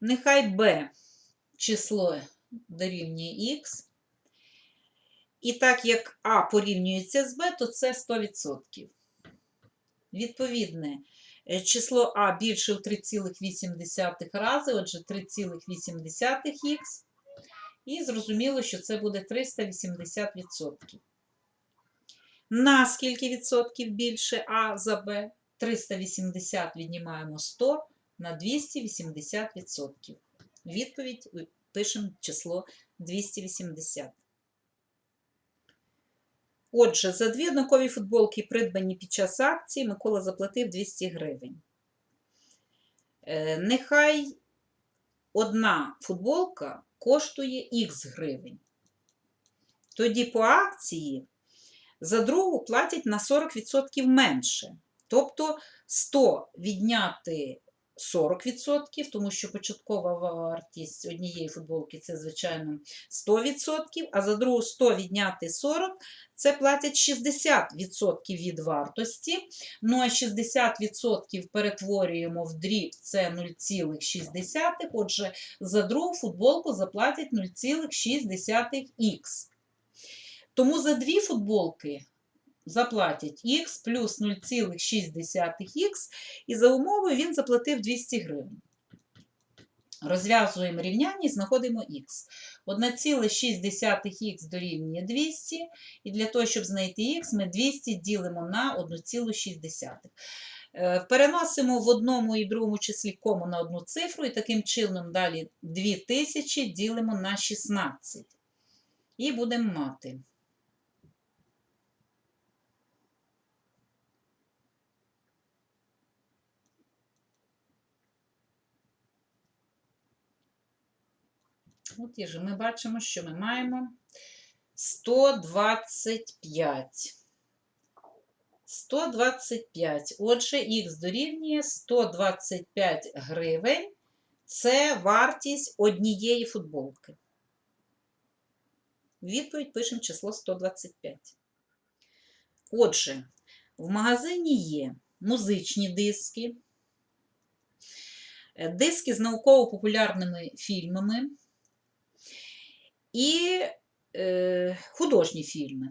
Нехай b число дорівнює х. І так як А порівнюється з Б, то це 100%. Відповідне, е, число А більше в 3,8 рази, отже 3,8х. І зрозуміло, що це буде 380%. На скільки відсотків більше А за Б? 380 віднімаємо 100 на 280%. Відповідь пишемо число 280. Отже, за дві однакові футболки, придбані під час акції, Микола заплатив 200 гривень. Е, нехай одна футболка коштує х гривень. Тоді по акції за другу платять на 40% менше. Тобто 100 відняти 40%, тому що початкова вартість однієї футболки це, звичайно, 100%, а за другу 100 відняти 40 це платять 60% від вартості. Ну а 60% перетворюємо в дріб це 0,6. Отже, за другу футболку заплатять 0,6х. Тому за дві футболки заплатять х плюс 0,6х, і за умовою він заплатив 200 гривень. Розв'язуємо рівняння і знаходимо х. 1,6х дорівнює 200, і для того, щоб знайти х, ми 200 ділимо на 1,6. Е, Переносимо в одному і другому числі кому на одну цифру, і таким чином далі 2000 ділимо на 16. І будемо мати. От є же, ми бачимо, що ми маємо 125. 125. Отже, х дорівнює 125 гривень. Це вартість однієї футболки. Відповідь пишемо число 125. Отже, в магазині є музичні диски, е, диски з науково-популярними фільмами і е, художні фільми.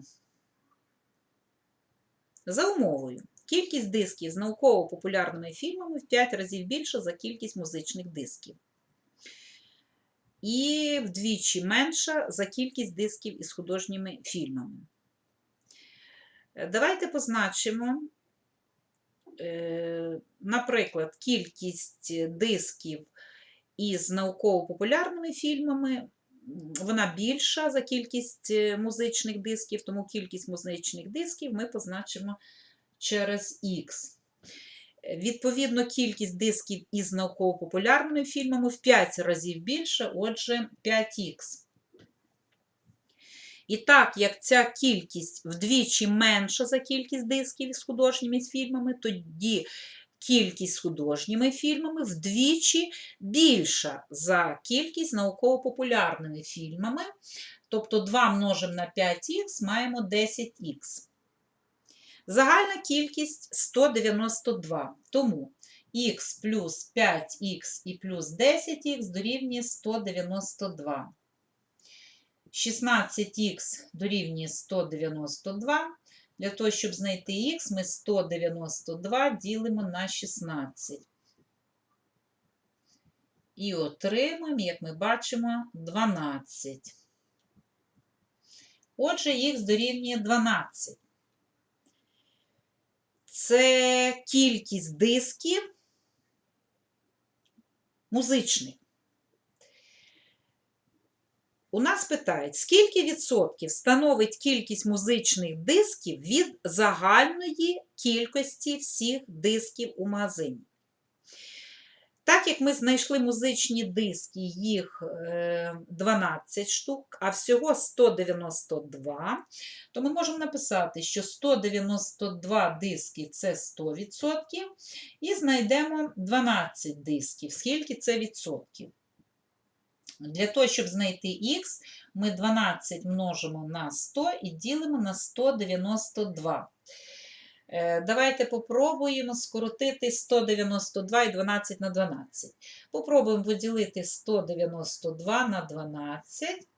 За умовою, кількість дисків з науково-популярними фільмами в 5 разів більша за кількість музичних дисків. І вдвічі менша за кількість дисків із художніми фільмами. Е, Давайте позначимо, е, наприклад, кількість дисків із науково-популярними фільмами вона більша за кількість е, музичних дисків, тому кількість музичних дисків ми позначимо через Х. Відповідно, кількість дисків із науково-популярними фільмами в 5 разів більше, отже, 5х. І так, як ця кількість вдвічі менша за кількість дисків із художніми фільмами, тоді кількість художніми фільмами вдвічі більша за кількість науково-популярними фільмами. Тобто 2 множимо на 5х маємо 10х. Загальна кількість 192. Тому х плюс 5х і плюс 10х дорівнює 192. 16х дорівнює 192. Для того, щоб знайти х, ми 192 ділимо на 16. І отримаємо, як ми бачимо, 12. Отже, х дорівнює 12. Це кількість дисків музичних. У нас питають, скільки відсотків становить кількість музичних дисків від загальної кількості всіх дисків у магазині. Так як ми знайшли музичні диски, їх 12 штук, а всього 192, то ми можемо написати, що 192 диски це 100%, і знайдемо 12 дисків, скільки це відсотків. Для того, щоб знайти х, ми 12 множимо на 100 і ділимо на 192. Е, Давайте попробуємо скоротити 192 і 12 на 12. Попробуємо поділити 192 на 12.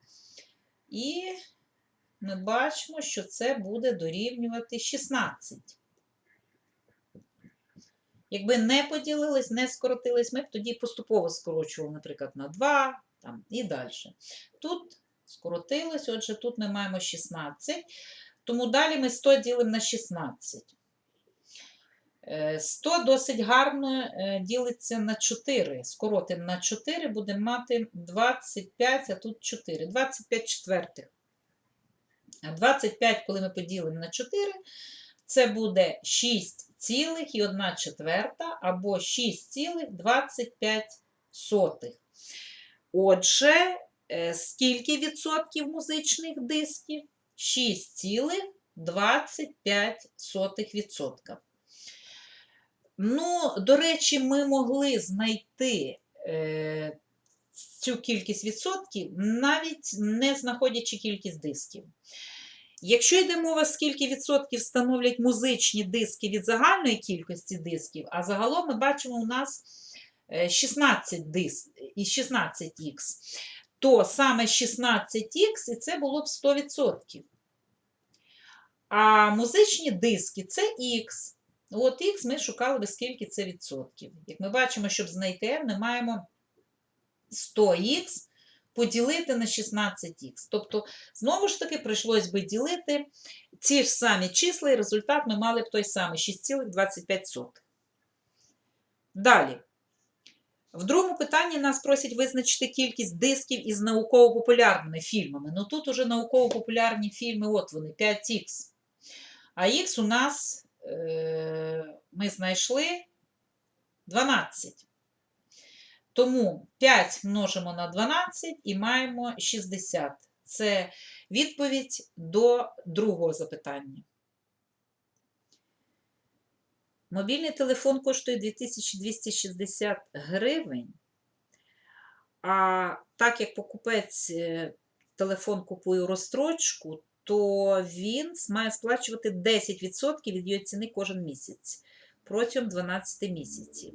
І ми бачимо, що це буде дорівнювати 16. Якби не поділились, не скоротились, ми б тоді поступово скорочували, наприклад, на 2 там, і далі. Тут скоротилось, отже, тут ми маємо 16. Тому далі ми 100 ділимо на 16. Е, 100 досить гарно е, ділиться на 4. Скоротимо на 4, будемо мати 25, а тут 4. 25 четвертих. 25, коли ми поділимо на 4, це буде 6 цілих і 1 четверта, або 6,25. Отже, е, скільки відсотків музичних дисків? 6,25%. Ну, до речі, ми могли знайти е, цю кількість відсотків, навіть не знаходячи кількість дисків. Якщо йде мова, скільки відсотків становлять музичні диски від загальної кількості дисків, а загалом ми бачимо у нас 16 диск і 16х, то саме 16х і це було б 100%. А музичні диски це х. От х ми шукали би скільки це відсотків. Як ми бачимо, щоб знайти r, ми маємо 100х поділити на 16х. Тобто, знову ж таки, прийшлось би ділити ці ж самі числа, і результат ми мали б той самий 6,25. Далі. В другому питанні нас просять визначити кількість дисків із науково-популярними фільмами. Ну тут уже науково-популярні фільми, от вони, 5х. А х у нас е, ми знайшли 12. Тому 5 множимо на 12 і маємо 60. Це відповідь до другого запитання. Мобільний телефон коштує 2260 гривень. А так як покупець е, телефон купує розстрочку, то він має сплачувати 10% від його ціни кожен місяць протягом 12 місяців.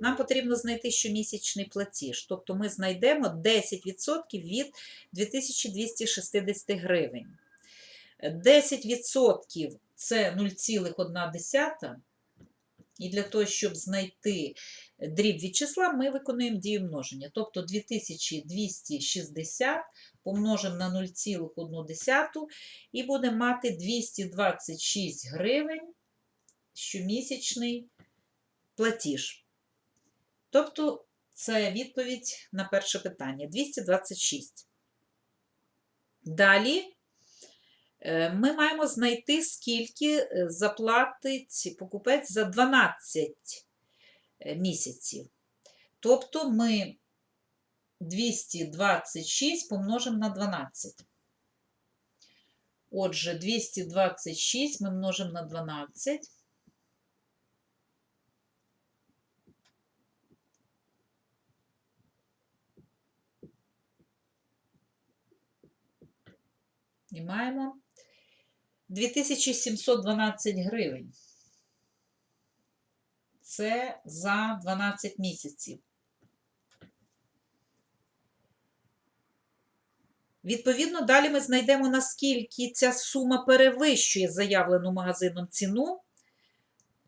Нам потрібно знайти щомісячний платіж, тобто ми знайдемо 10% від 2260 гривень. 10% це 0,1. І для того, щоб знайти дріб від числа, ми виконуємо дію множення. Тобто 2260 помножимо на 0,1 і будемо мати 226 гривень щомісячний платіж. Тобто, це відповідь на перше питання 226. Далі е, ми маємо знайти, скільки е, заплатить покупець за 12 е, місяців. Тобто ми 226 помножимо на 12. Отже, 226 ми множимо на 12. І маємо 2712 гривень. Це за 12 місяців. Відповідно, далі ми знайдемо, наскільки ця сума перевищує заявлену магазином ціну,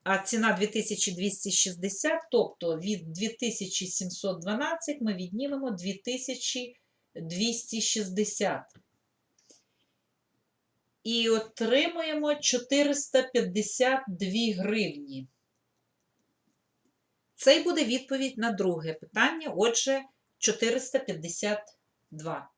а ціна 2260, тобто від 2712 ми віднімемо 2260 і отримуємо 452 гривні. Це й буде відповідь на друге питання, отже, 452.